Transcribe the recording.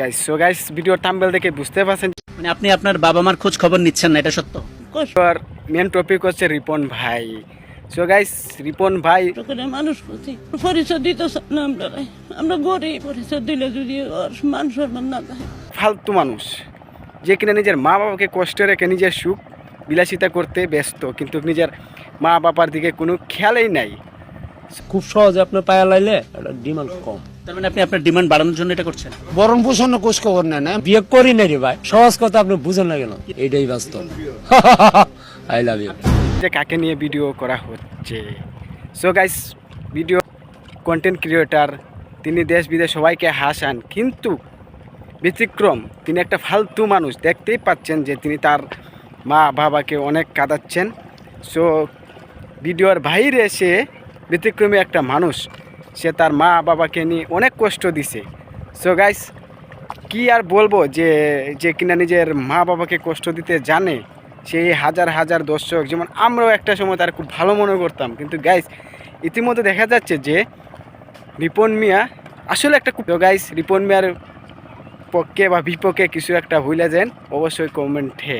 Guys so guys video thumbnail দেখে বুঝতে পারছেন মানে আপনি আপনার বাবা মার খোঁজ খবর নিচ্ছেন না এটা সত্য? আর মেন টপিক হচ্ছে রিপন ভাই। সো গাইস রিপন ভাই মানুষ করছি পরিচয় দিতে চান না আমরা গরিব পরিচয় দিলে যদি মান সম্মান না ফালতু মানুষ যে কিনা নিজের মা বাবাকে কষ্ট রেখে নিজের সুখ বিলাসিতা করতে ব্যস্ত কিন্তু নিজের মা বাবার দিকে কোনো খেয়ালই নাই। খুব সহজে আপনার পায়া লাইলে এটা ডিমান্ড কম। তার মানে আপনি আপনার ডিমান্ড বাড়ানোর জন্য এটা করছেন? বরং পোষণ কোষ খবর নেন হ্যাঁ? বিয়ে করি না রে ভাই। সহজ কথা আপনি বুঝেন না কেন? এইটাই বাস্তব। আই লাভ ইউ যে কাকে নিয়ে ভিডিও করা হচ্ছে। So guys video content creator তিনি দেশ বিদেশ সবাইকে হাসান। কিন্তু ব্যতিক্রম তিনি একটা ফালতু মানুষ। দেখতেই পাচ্ছেন যে তিনি তার মা বাবাকে অনেক কাঁদাচ্ছেন। সো ভিডিওর বাইরে সে ব্যতিক্রমী একটা মানুষ। সে তার মা বাবাকে নিয়ে অনেক কষ্ট দিছে। সো গাইস কি আর বলব যে যে কিনা নিজের মা বাবাকে কষ্ট দিতে জানে, সেই হাজার হাজার দর্শক, যেমন আমরাও একটা সময় তার খুব ভালো মনে করতাম। কিন্তু গাইস ইতিমধ্যে দেখা যাচ্ছে যে, রিপন মিয়া আসলে একটা খুব গাইস রিপন মিয়ার পক্ষে বা বিপক্ষে কিছু একটা ভুলে যান, অবশ্যই কমেন্টে